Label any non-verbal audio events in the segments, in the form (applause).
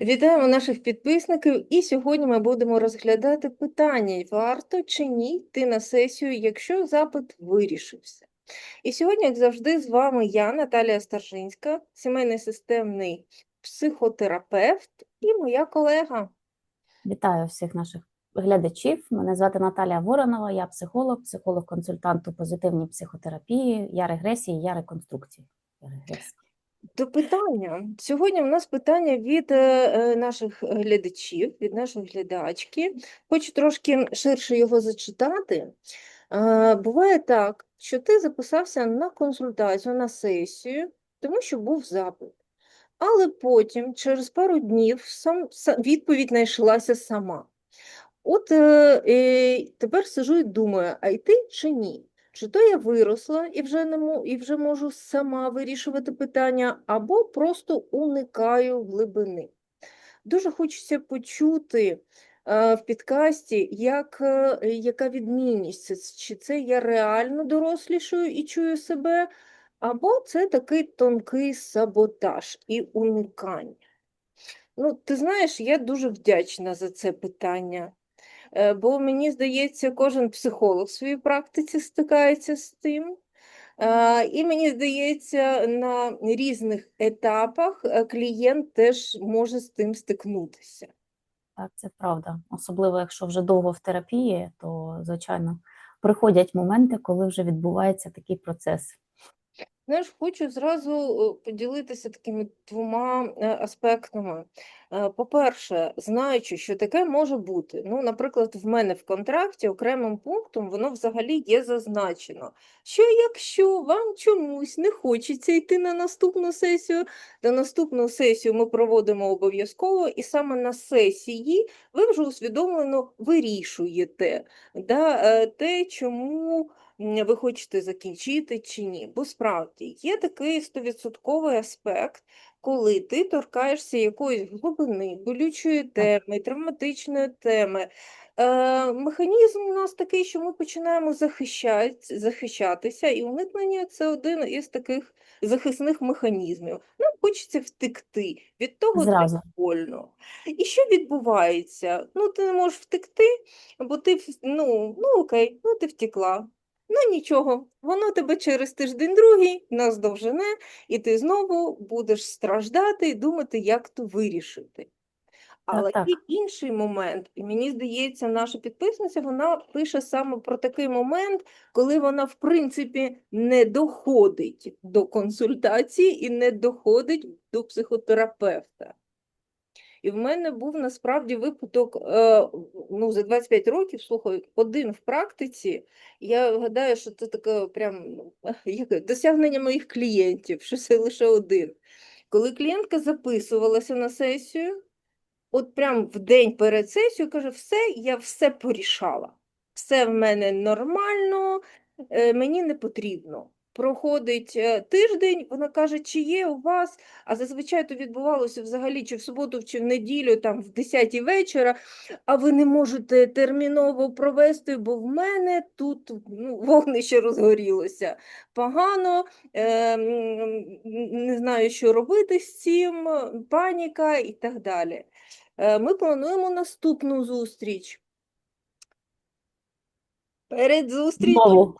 Вітаємо наших підписників, і сьогодні ми будемо розглядати питання, варто чи ні йти на сесію, якщо запит вирішився. І сьогодні, як завжди, з вами я, Наталія Старжинська, сімейний системний психотерапевт і моя колега. Вітаю всіх наших глядачів. Мене звати Наталія Воронова, я психолог, психолог-консультант у позитивній психотерапії, я регресії, я реконструкції. Я регресії. До питання. Сьогодні у нас питання від е, е, наших глядачів, від нашої глядачки. Хочу трошки ширше його зачитати. Е, Буває так, що ти записався на консультацію, на сесію, тому що був запит. Але потім, через пару днів, сам, са- відповідь знайшлася сама. От е, е, тепер сижу і думаю, а йти чи ні? Чи то я виросла і вже не мо- і вже можу сама вирішувати питання, або просто уникаю глибини. Дуже хочеться почути е, в підкасті, як, е, яка відмінність, чи це я реально дорослішаю і чую себе, або це такий тонкий саботаж і уникання. Ну, ти знаєш, я дуже вдячна за це питання. Е, Бо мені здається, кожен психолог в своїй практиці стикається з тим. Е, І мені здається, на різних етапах е, клієнт теж може з тим стикнутися. Так, це правда. Особливо, якщо вже довго в терапії, то, звичайно, приходять моменти, коли вже відбувається такий процес. Знаєш, хочу зразу е, поділитися такими двома е, аспектами. Е, По-перше, знаючи, що таке може бути. Ну, наприклад, в мене в контракті окремим пунктом воно взагалі є зазначено, що якщо вам чомусь не хочеться йти на наступну сесію, то наступну сесію ми проводимо обов'язково, і саме на сесії ви вже усвідомлено вирішуєте да, те, чому ви хочете закінчити чи ні. Бо справді є такий стовідсотковий аспект, коли ти торкаєшся якоїсь глибини, болючої теми, травматичної теми. Е, механізм у нас такий, що ми починаємо захищать, захищатися, і уникнення це один із таких захисних механізмів. Нам хочеться втекти від того, Зразу. больно. І що відбувається? Ну, ти не можеш втекти, бо ти ну, ну окей, ну ти втекла. Ну нічого, воно тебе через тиждень другий наздовжене, і ти знову будеш страждати і думати, як то вирішити. Але так. є інший момент, і мені здається, наша підписниця вона пише саме про такий момент, коли вона, в принципі, не доходить до консультації і не доходить до психотерапевта. І в мене був насправді випадок е, ну, за 25 років, слухай, один в практиці. Я гадаю, що це таке прям ну, (laughs) як досягнення моїх клієнтів, що це лише один. Коли клієнтка записувалася на сесію, от прям в день перед сесією каже: все, я все порішала. Все в мене нормально, е, мені не потрібно. Проходить е, тиждень, вона каже, чи є у вас, а зазвичай то відбувалося взагалі чи в суботу, чи в неділю, там в 10 вечора, а ви не можете терміново провести, бо в мене тут ну, вогнище розгорілося. Погано, е, не знаю, що робити з цим, паніка і так далі. Е, Ми плануємо наступну зустріч. Перед зустрічю.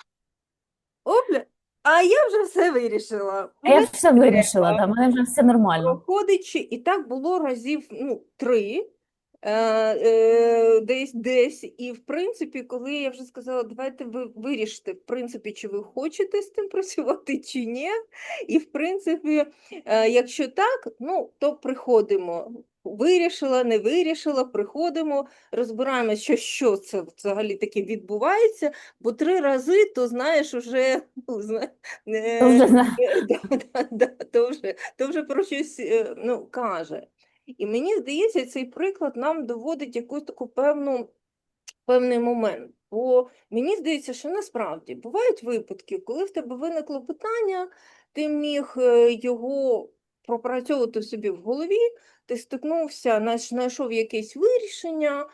Опля, а я вже все вирішила. А я все вирішила, да, в мене вже все нормально. Проходить, чи- і так було разів ну, три, е, е, десь десь. І в принципі, коли я вже сказала, давайте ви вирішите, в принципі, чи ви хочете з тим (laughs) працювати, чи ні. І в принципі, е, якщо так, ну то приходимо. Вирішила, не вирішила, приходимо, розбираємося, що, що це взагалі таке відбувається, бо три рази, то знаєш, уже ну, зна- вже то вже, про щось е, ну, каже. І мені здається, цей приклад нам доводить якусь таку певну, певний момент. Бо мені здається, що насправді бувають випадки, коли в тебе виникло питання, ти міг е, його пропрацьовувати собі в голові, ти стикнувся, знайшов якесь вирішення,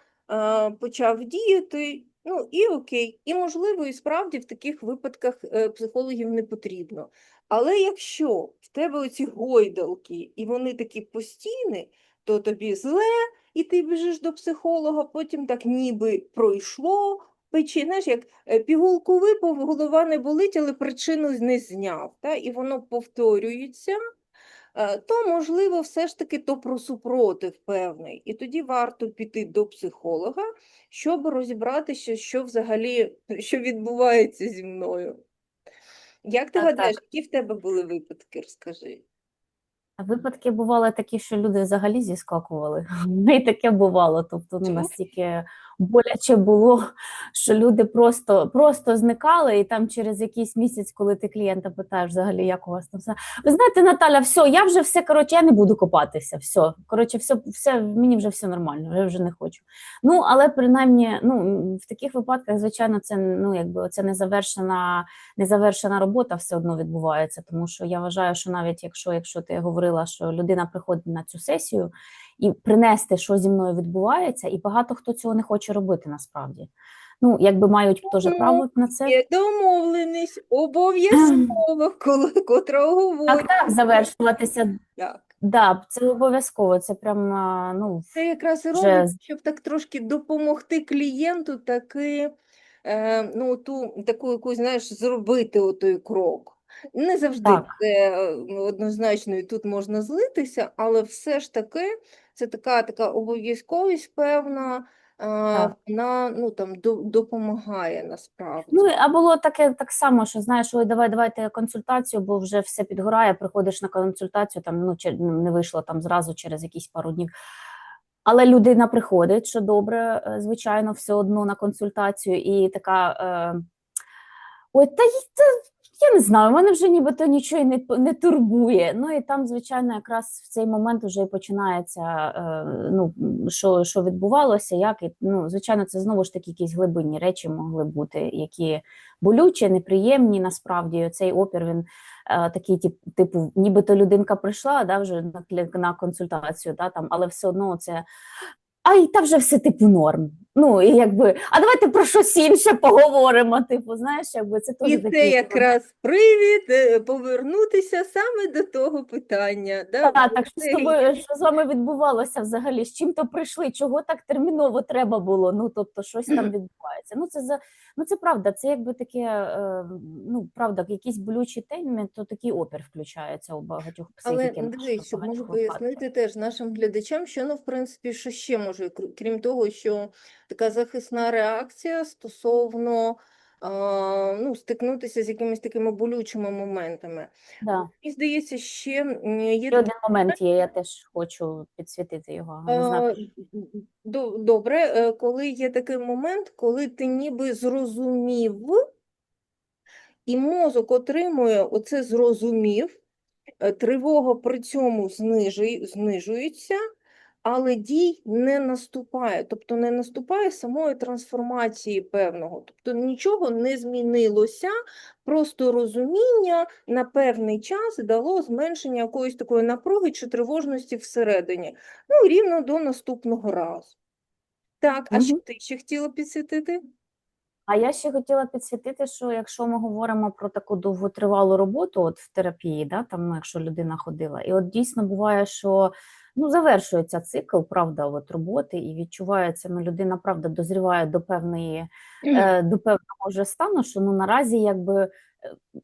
почав діяти, ну і окей. І можливо, і справді в таких випадках е, психологів не потрібно. Але якщо в тебе оці гойдалки, і вони такі постійні, то тобі зле, і ти біжиш до психолога, потім так ніби пройшло, печі, знаєш, як е, пігулку випив, голова не болить, але причину не зняв, та? і воно повторюється, то, можливо, все ж таки то про супротив певний. І тоді варто піти до психолога, щоб розібратися, що взагалі що відбувається зі мною. Як ти гадаєш, які в тебе були випадки, розкажи? Випадки бували такі, що люди взагалі зіскакували. (laughs) І таке бувало. Тобто, ну настільки боляче було, що люди просто, просто зникали, і там через якийсь місяць, коли ти клієнта питаєш взагалі, як у вас там все. Ви знаєте, Наталя, все, я вже все, коротше, я не буду копатися. Все, коротше, все, все, мені вже все нормально, я вже не хочу. Ну, але принаймні, ну, в таких випадках, звичайно, це ну, якби це незавершена, незавершена робота все одно відбувається. Тому що я вважаю, що навіть якщо, якщо ти говорила, що людина приходить на цю сесію і принести, що зі мною відбувається, і багато хто цього не хоче робити насправді. Ну, якби мають теж Ну, право на це. Є домовленість, обов'язково, (laughs) коли котра говорить. Так, так, завершуватися. Так. Да, це обов'язково. Це прям ну Це якраз і Вже робить, щоб так трошки допомогти клієнту таки, е, ну, ту, таку якусь, знаєш, зробити отой крок. Не завжди Так. це однозначно і тут можна злитися, але все ж таки це така, така обов'язковість певна, Так. вона ну, там, допомагає насправді. Ну, а було таке так само, що знаєш, ой, давай, давайте консультацію, бо вже все підгорає, приходиш на консультацію, там ну чи не вийшло там зразу через якісь пару днів. Але людина приходить, що добре, е, звичайно, все одно на консультацію, і така. Е, Ой, та, й- та я не знаю, мене вже нібито нічого не, не турбує. Ну і там, звичайно, якраз в цей момент вже і починається, е, ну, що, що відбувалося, як і, ну, звичайно, це знову ж таки якісь глибинні речі могли бути, які болючі, неприємні насправді. Цей опір він е, такий, тип, типу, нібито людинка прийшла да, вже на, на консультацію, да, там, але все одно це. Ай, та вже все типу норм. Ну і якби, а давайте про щось інше поговоримо. Типу, знаєш, якби це теж І такий, це типу, якраз привід е, повернутися саме до того питання. Да? Бо так що з тобою, що з вами відбувалося взагалі? З чим то прийшли? Чого так терміново треба було? Ну тобто, щось там (clears throat) відбувається. Ну це за ну це правда. Це якби таке, е, ну правда, якісь болючі темі, то такий опір включається у багатьох Але психіки. наших дивись, щоб можу пояснити теж нашим глядачам, що ну, в принципі, що ще може, кру- крім того, що така захисна реакція стосовно ну, стикнутися з якимись такими болючими моментами. Да. Мені здається, ще є Ще один момент є, я теж хочу підсвітити його. Не знаю. Добре, е, коли є такий момент, коли ти ніби зрозумів, і мозок отримує оце зрозумів, е, тривога при цьому знижує, знижується, але дій не наступає, тобто не наступає самої трансформації певного, тобто нічого не змінилося, просто розуміння на певний час дало зменшення якоїсь такої напруги чи тривожності всередині, ну, рівно до наступного разу. Так, а що ти ще хотіла підсвітити? А я ще хотіла підсвітити, що якщо ми говоримо про таку довготривалу роботу, от в терапії, да, там, ну, якщо людина ходила, і от дійсно буває, що ну, завершується цикл, правда, от роботи, і відчувається, ну, людина правда дозріває до певної, е, до певного вже стану, що ну наразі якби. е,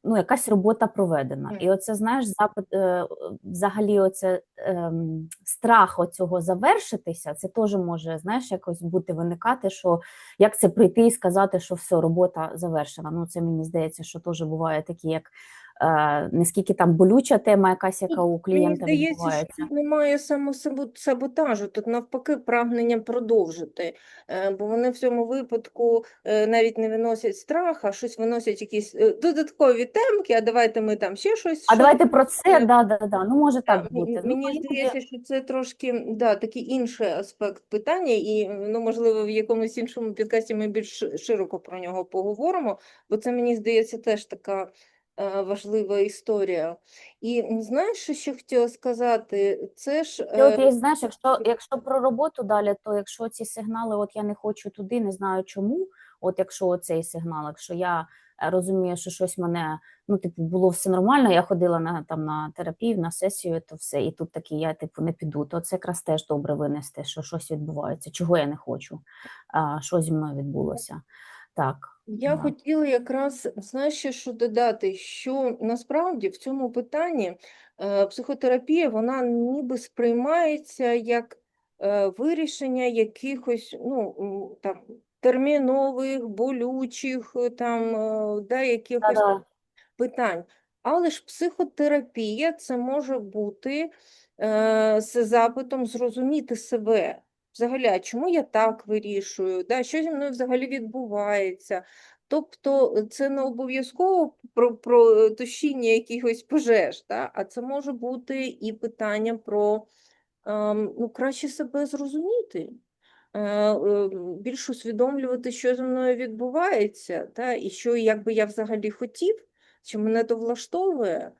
Ну, якась робота проведена. І оце, знаєш, запит, е, взагалі, оце ем, страх оцього завершитися, це теж може, знаєш, якось бути виникати, що як це прийти і сказати, що все, робота завершена. Ну, це мені здається, що теж буває такі, як е, не скільки там болюча тема, якась, яка у Мені клієнта здається, що відбувається. тут немає самосаботажу, тут навпаки прагнення продовжити, Е, бо вони в цьому випадку е, навіть не виносять страх, а щось виносять якісь додаткові темки, а давайте ми там ще щось. А щось давайте про це, да, да, да. Ну, може Так, бути. Ну, Мені іноді- здається, що це трошки да, такий інший аспект питання, і ну, можливо, в якомусь іншому підкасті ми більш широко про нього поговоримо, бо це, мені здається, теж така важлива історія. І знаєш, що хотіла сказати? Це ж І от е, знаєш, якщо, якщо про роботу далі, то якщо ці сигнали, от я не хочу туди, не знаю чому, От якщо оцей сигнал, якщо я е, розумію, що щось мене, ну, типу, було все нормально, я ходила на там на терапію, на сесію, то все, і тут такі я типу не піду, то це якраз теж добре винести, що щось відбувається, чого я не хочу, а, що зі мною відбулося. Так. Я Ага. хотіла якраз, знаєш, ще що додати, що насправді в цьому питанні е, психотерапія, вона ніби сприймається як е, вирішення якихось ну, м, там, термінових, болючих, е, там, е, да, якихось Та-да. питань. Але ж психотерапія це може бути е, з запитом зрозуміти себе. Взагалі, а чому я так вирішую? Да, що зі мною взагалі відбувається? Тобто е, це не обов'язково про, про тушіння якихось пожеж, да? а це може бути і питання про ем, ну, краще себе зрозуміти, е, е, більш усвідомлювати, що зі мною відбувається, та, і що як би я взагалі хотів, чи мене то влаштовує.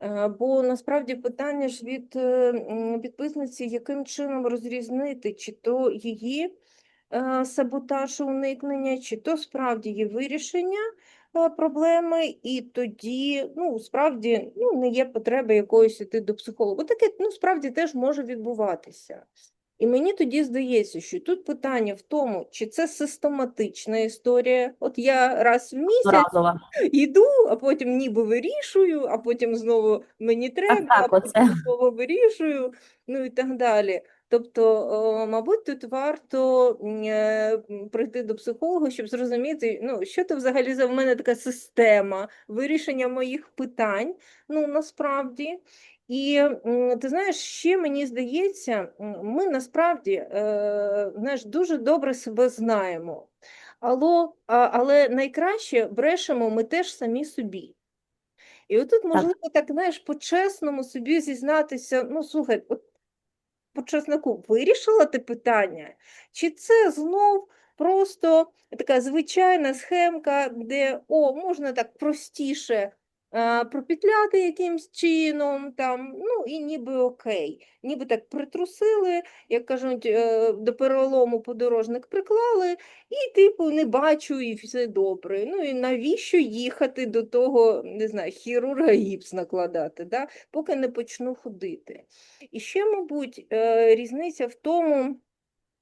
Е, Бо насправді питання ж від е, підписниці, яким чином розрізнити, чи то її е, саботаж, уникнення, чи то справді є вирішення проблеми, і тоді ну, справді ну, не є потреби якоїсь іти до психолога. Таке ну, справді теж може відбуватися. І мені тоді здається, що тут питання в тому, чи це систематична історія. От я раз в місяць Разова. йду, а потім ніби вирішую, а потім знову мені треба, так, а потім знову вирішую, ну і так далі. Тобто, мабуть, тут варто е, прийти до психолога, щоб зрозуміти, ну, що це взагалі за в мене така система вирішення моїх питань, ну, насправді. І ти знаєш, ще мені здається, ми насправді е, знаєш, дуже добре себе знаємо. Алло, а, але найкраще брешемо ми теж самі собі. І отут, можливо, так, знаєш, по-чесному собі зізнатися, ну, слухай, от по чесноку, вирішила ти питання? Чи це знов просто така звичайна схемка, де о, можна так простіше а, пропетляти якимсь чином, там, ну і ніби окей. Ніби так притрусили, як кажуть, е, до перелому подорожник приклали, і, типу, не бачу, і все добре. Ну і навіщо їхати до того, не знаю, хірурга гіпс накладати, да? поки не почну ходити. І ще, мабуть, е, різниця в тому,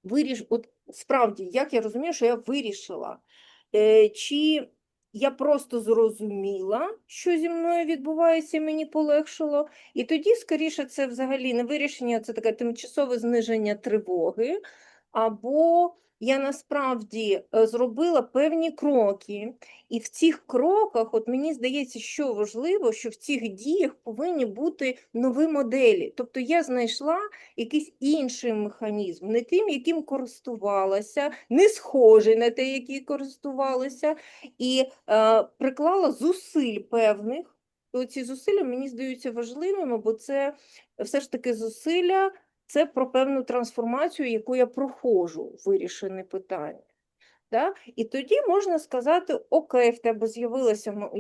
виріш... от справді, як я розумію, що я вирішила, е, чи я просто зрозуміла, що зі мною відбувається, мені полегшило, і тоді, скоріше, це взагалі не вирішення, це таке тимчасове зниження тривоги, або я насправді е, зробила певні кроки, і в цих кроках, от мені здається, що важливо, що в цих діях повинні бути нові моделі. Тобто я знайшла якийсь інший механізм, не тим, яким користувалася, не схожий на те, який користувалася, і е, приклала зусиль певних. То ці зусилля мені здаються важливими, бо це все ж таки зусилля, це про певну трансформацію, яку я проходжу в вирішенні питання. Да? І тоді можна сказати, окей, в тебе з'явилася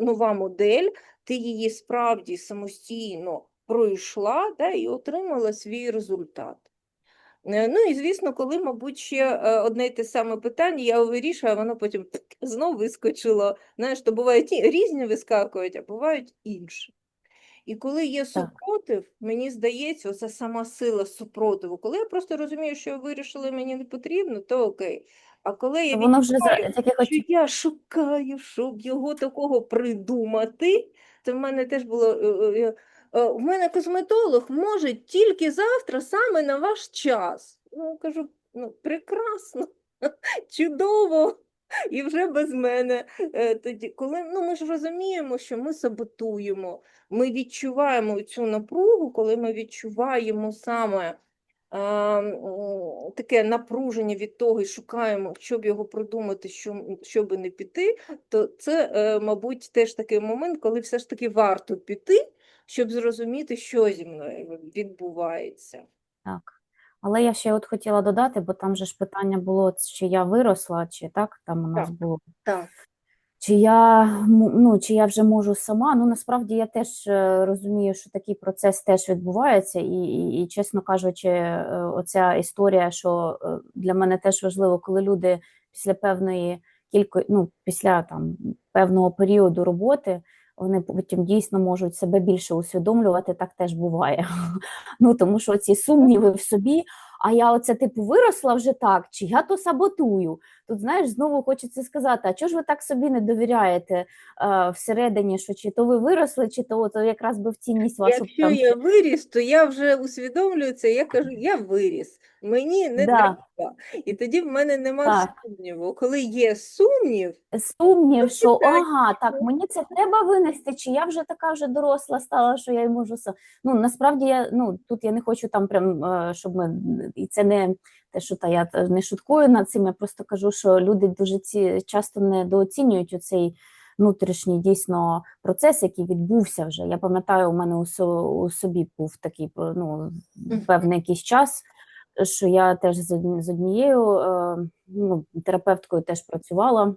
нова модель, ти її справді самостійно пройшла да, і отримала свій результат. Е, Ну і звісно, коли, мабуть, ще е, одне й те саме питання, я вирішую, а воно потім тик, знов вискочило. Знаєш, то бувають різні вискакують, а бувають інші. І коли є супротив, мені здається, оця сама сила супротиву. Коли я просто розумію, що я вирішила, мені не потрібно, то окей. А коли я Воно вже відчуваю, з що я шукаю, щоб його такого придумати, це в мене теж було. е, е, е, У мене косметолог може тільки завтра, саме на ваш час. Ну, кажу, ну, прекрасно, (laughs) чудово. (laughs) І вже без мене е, тоді, коли ну ми ж розуміємо, що ми саботуємо, ми відчуваємо цю напругу, коли ми відчуваємо саме а, таке напруження від того і шукаємо, щоб його придумати, що, щоб не піти, то це, е, мабуть, теж такий момент, коли все ж таки варто піти, щоб зрозуміти, що зі мною відбувається. Так. Але я ще от хотіла додати, бо там же ж питання було, чи я виросла, чи так, там у нас Так. було. Так. Чи я, ну, чи я вже можу сама? Ну, насправді я теж е, розумію, що такий процес теж відбувається, і, і, і чесно кажучи, е, оця історія, що е, для мене теж важливо, коли люди після певної кілько, ну, після там певного періоду роботи вони потім дійсно можуть себе більше усвідомлювати, так теж буває. (laughs) Ну тому що ці сумніви в собі, а я оце типу виросла вже так, чи я то саботую. Тут знаєш, знову хочеться сказати: а чого ж ви так собі не довіряєте е, всередині, що чи то ви виросли, чи то, то якраз би в цінність вашу Якщо там я виріс, то я вже усвідомлюю це, я кажу, я виріс, мені не Да. треба. І тоді в мене нема Так. сумніву. Коли є сумнів, сумнів, що чекай, ага, так мені це треба винести, чи я вже така вже доросла стала, що я й можу Ну насправді я ну тут я не хочу там прям, е, щоб ми і це не те, що та я не шуткую над цим. Я просто кажу, що люди дуже ці часто недооцінюють оцей внутрішній дійсно процес, який відбувся вже. Я пам'ятаю, у мене у, со- у собі був такий ну, певний якийсь час. Що я теж з однією е, ну, терапевткою теж працювала.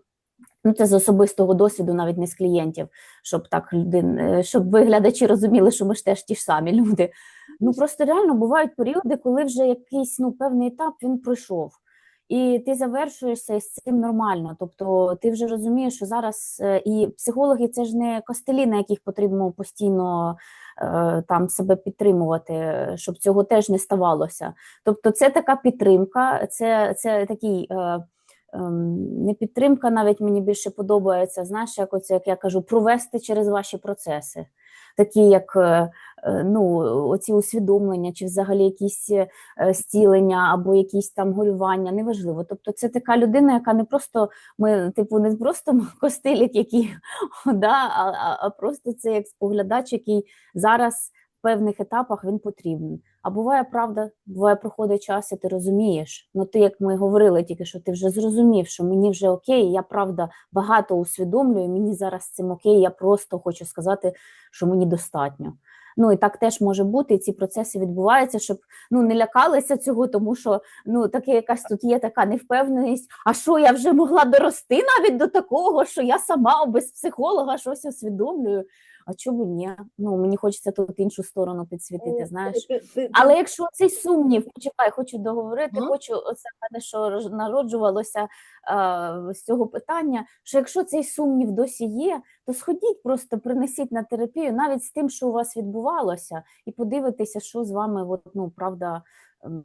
Ну, це з особистого досвіду, навіть не з клієнтів, щоб так людин, е, щоб ви глядачі розуміли, що ми ж теж ті ж самі люди. Ну просто реально бувають періоди, коли вже якийсь ну, певний етап він пройшов, і ти завершуєшся і з цим нормально. Тобто ти вже розумієш, що зараз е, і психологи це ж не костелі, на яких потрібно постійно е, там себе підтримувати, щоб цього теж не ставалося. Тобто, це така підтримка, це, це такий. Е, ем, не підтримка, навіть мені більше подобається, знаєш, як оце, як я кажу, провести через ваші процеси. Такі, як ну, оці усвідомлення, чи взагалі якісь е, зцілення, або якісь там горювання, неважливо. Тобто, це така людина, яка не просто ми, типу, не просто (laughs) костилік, який да, а, а просто це як споглядач, який зараз в певних етапах він потрібен. А буває правда, буває, проходить час, і ти розумієш. Ну, ти, як ми говорили тільки, що ти вже зрозумів, що мені вже окей, я правда багато усвідомлюю, мені зараз цим окей, я просто хочу сказати, що мені достатньо. Ну і так теж може бути, і ці процеси відбуваються, щоб ну не лякалися цього, тому що ну таке якась тут є така невпевненість. А що я вже могла дорости навіть до такого, що я сама без психолога щось усвідомлюю. А чому ні? Ну мені хочеться тут іншу сторону підсвітити, знаєш. ти- ти- ти- Але якщо цей сумнів, почекай, хочу договорити, Ага. хочу оце мене, що народжувалося а, з цього питання, що якщо цей сумнів досі є, то сходіть просто принесіть на терапію навіть з тим, що у вас відбувалося, і подивитися, що з вами от, ну, правда ем,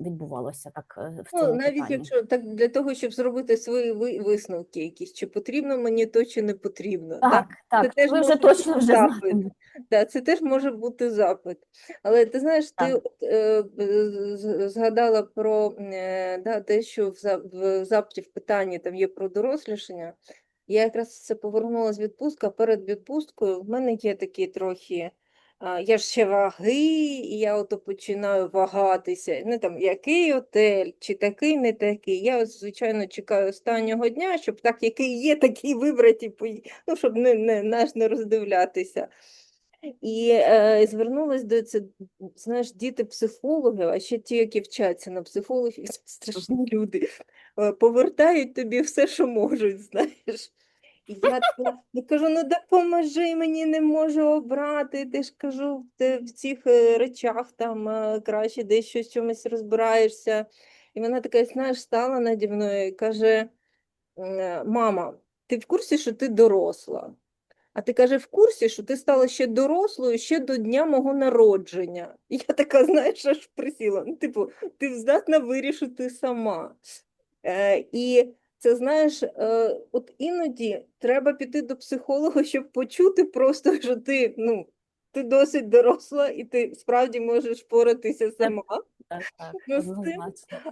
відбувалося так е, в цьому Ну, навіть питанні. якщо так для того, щоб зробити свої висновки якісь, чи потрібно мені то, чи не потрібно. Так, так, теж ви вже точно вже запит. Да, це теж може бути запит. Але ти знаєш, ти Так. от, е, згадала про е, да, те, що в, в запиті в питанні там є про дорослішання. Я якраз це повернулася з відпустки, а перед відпусткою в мене є такі трохи. Я ж ще ваги, і я ото починаю вагатися. Ну там який отель, чи такий, не такий. Я, звичайно, чекаю останнього дня, щоб так, який є, такий вибрати, ну, щоб не, не, знаєш, не роздивлятися. І е, звернулась до це, знаєш, діти-психологи, а ще ті, які вчаться на психологів, (laughs) страшні люди, е, повертають тобі все, що можуть, (laughs) знаєш. Я, я кажу, ну допоможи мені, не можу обрати. Ти ж кажу, ти в цих е, речах там е, краще десь щось в чомусь розбираєшся. І вона така, знаєш, стала наді мною і каже: «Е, Мама, ти в курсі, що ти доросла? А ти каже, в курсі, що ти стала ще дорослою ще до дня мого народження. І я така, знаєш, аж присіла. Ну, типу, ти здатна вирішити сама. Е, і це знаєш, е, от іноді треба піти до психолога, щоб почути просто, (laughs) що ти, ну, ти досить доросла, і ти справді можеш впоратися сама. Так, так, (laughs) Ну, з цим.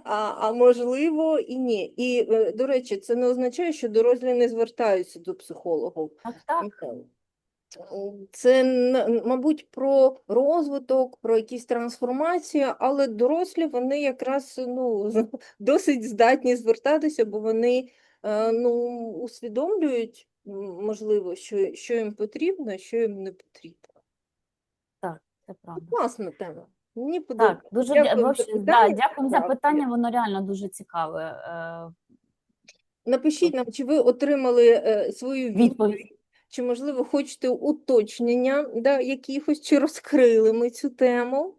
А, а можливо, і ні. І, е, до речі, це не означає, що дорослі не звертаються до психологів. Так, так. Це, мабуть, про розвиток, про якісь трансформації, але дорослі вони якраз ну, (laughs) досить здатні звертатися, бо вони е, ну, усвідомлюють, можливо, що, що їм потрібно, що їм не потрібно. Це правда. Класна тема. Мені подобається. Так, дуже Дякую дя... за вообще, да, питання, дякую за питання, воно реально дуже цікаве. Е, Напишіть нам, чи ви отримали е, свою Відповідь. Чи, можливо, хочете уточнення да, якихось, чи розкрили ми цю тему.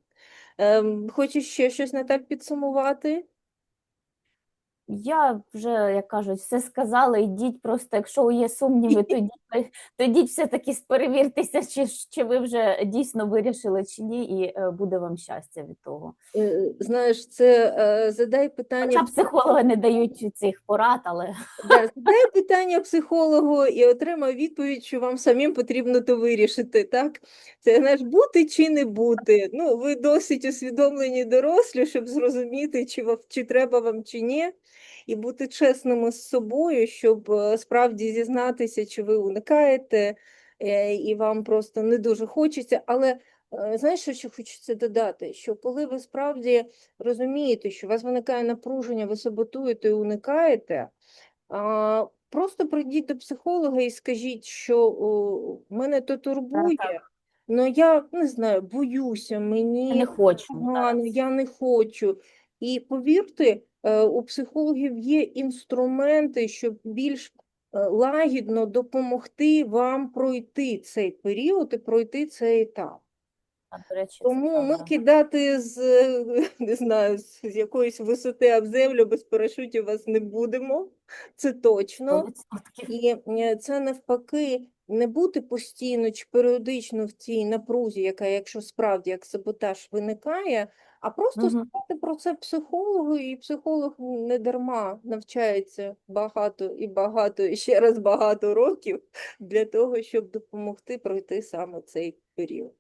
Ем, Хочеш ще щось на так підсумувати? Я вже, як кажуть, все сказала, йдіть просто, якщо є сумніви, то йдіть, то йдіть все-таки перевіртеся, чи, чи ви вже дійсно вирішили чи ні, і е, буде вам щастя від того. Е, Знаєш, це е, задай Хоча питання психологи не дають цих порад, але (laughs) Да, задай питання психологу і отримай відповідь, що вам самим потрібно то вирішити, так? Це знаєш, бути чи не бути. Ну, ви досить усвідомлені дорослі, щоб зрозуміти, чи, чи треба вам, чи ні, і бути чесними з собою, щоб е, справді зізнатися, чи ви уникаєте, е, і вам просто не дуже хочеться. Але е, знаєш, що хочеться додати? Що коли ви справді розумієте, що у вас виникає напруження, ви саботуєте і уникаєте, Просто прийдіть до психолога і скажіть, що о, мене то турбує, але я не знаю, боюся, я мені не хочу. погано, зараз. я не хочу. І повірте, у психологів є інструменти, щоб більш е, лагідно допомогти вам пройти цей період і пройти цей етап. Речі, Тому ми кидати з е, (laughs) не знаю, з якоїсь висоти об землю без парашутів вас не будемо, це точно. 100%. І е, це навпаки не бути постійно чи періодично в цій напрузі, яка, якщо справді як саботаж виникає, а просто Мгм. сказати про це психологу, і психолог не дарма навчається багато і багато, і ще раз багато років для того, щоб допомогти пройти саме цей період.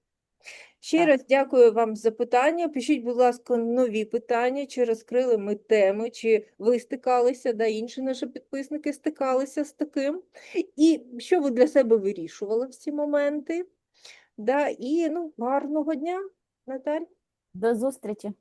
Ще Так. раз дякую вам за питання. Пишіть, будь ласка, нові питання, чи розкрили ми теми, чи ви стикалися, да, інші наші підписники стикалися з таким. І що ви для себе вирішували в ці моменти. Да, і ну, гарного дня, Наталь. До зустрічі.